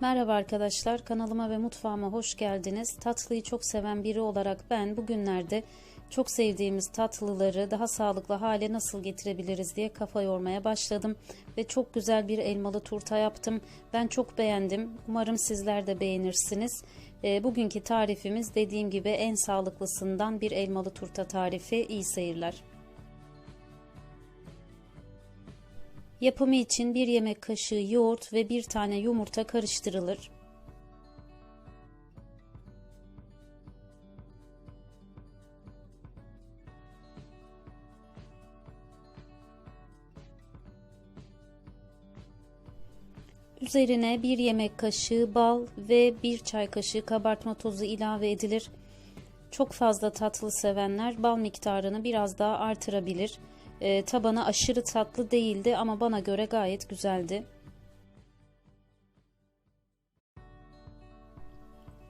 Merhaba arkadaşlar, kanalıma ve mutfağıma hoş geldiniz. Tatlıyı çok seven biri olarak ben bugünlerde çok sevdiğimiz tatlıları daha sağlıklı hale nasıl getirebiliriz diye kafa yormaya başladım. Ve çok güzel bir elmalı turta yaptım. Ben çok beğendim. Umarım sizler de beğenirsiniz. E, bugünkü tarifimiz dediğim gibi en sağlıklısından bir elmalı turta tarifi. İyi seyirler. Yapımı için bir yemek kaşığı yoğurt ve bir tane yumurta karıştırılır. Üzerine bir yemek kaşığı bal ve bir çay kaşığı kabartma tozu ilave edilir. Çok fazla tatlı sevenler bal miktarını biraz daha artırabilir. E, tabanı aşırı tatlı değildi ama bana göre gayet güzeldi.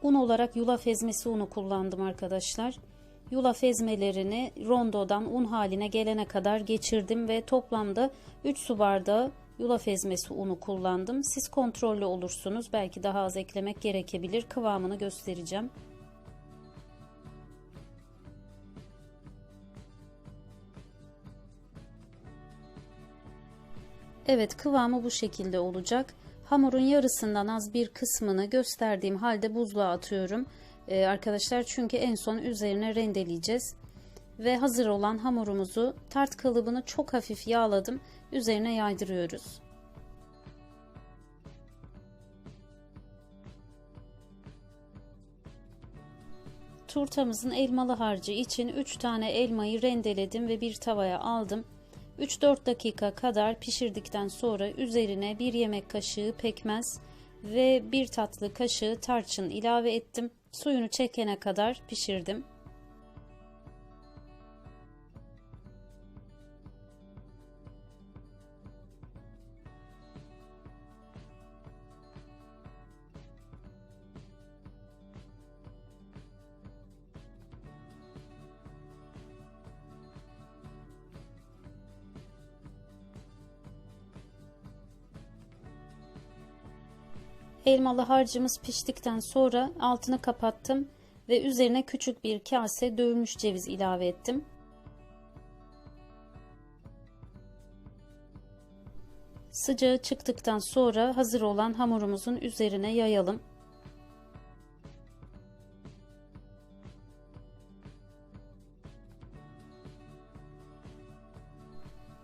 Un olarak yulaf ezmesi unu kullandım arkadaşlar. Yulaf ezmelerini rondodan un haline gelene kadar geçirdim ve toplamda 3 su bardağı yulaf ezmesi unu kullandım. Siz kontrollü olursunuz. Belki daha az eklemek gerekebilir. Kıvamını göstereceğim. Evet kıvamı bu şekilde olacak. Hamurun yarısından az bir kısmını gösterdiğim halde buzluğa atıyorum. Ee, arkadaşlar çünkü en son üzerine rendeleyeceğiz. Ve hazır olan hamurumuzu tart kalıbını çok hafif yağladım. Üzerine yaydırıyoruz. Turtamızın elmalı harcı için 3 tane elmayı rendeledim ve bir tavaya aldım. 3-4 dakika kadar pişirdikten sonra üzerine bir yemek kaşığı pekmez ve bir tatlı kaşığı tarçın ilave ettim. Suyunu çekene kadar pişirdim. Elmalı harcımız piştikten sonra altını kapattım ve üzerine küçük bir kase dövülmüş ceviz ilave ettim. Sıcağı çıktıktan sonra hazır olan hamurumuzun üzerine yayalım.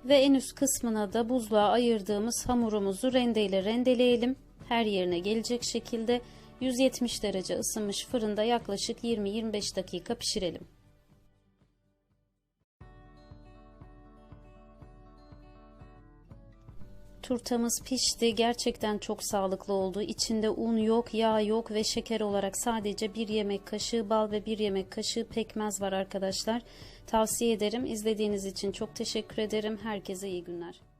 Ve en üst kısmına da buzluğa ayırdığımız hamurumuzu rendeyle rendeleyelim her yerine gelecek şekilde 170 derece ısınmış fırında yaklaşık 20-25 dakika pişirelim. Turtamız pişti. Gerçekten çok sağlıklı oldu. İçinde un yok, yağ yok ve şeker olarak sadece bir yemek kaşığı bal ve bir yemek kaşığı pekmez var arkadaşlar. Tavsiye ederim. İzlediğiniz için çok teşekkür ederim. Herkese iyi günler.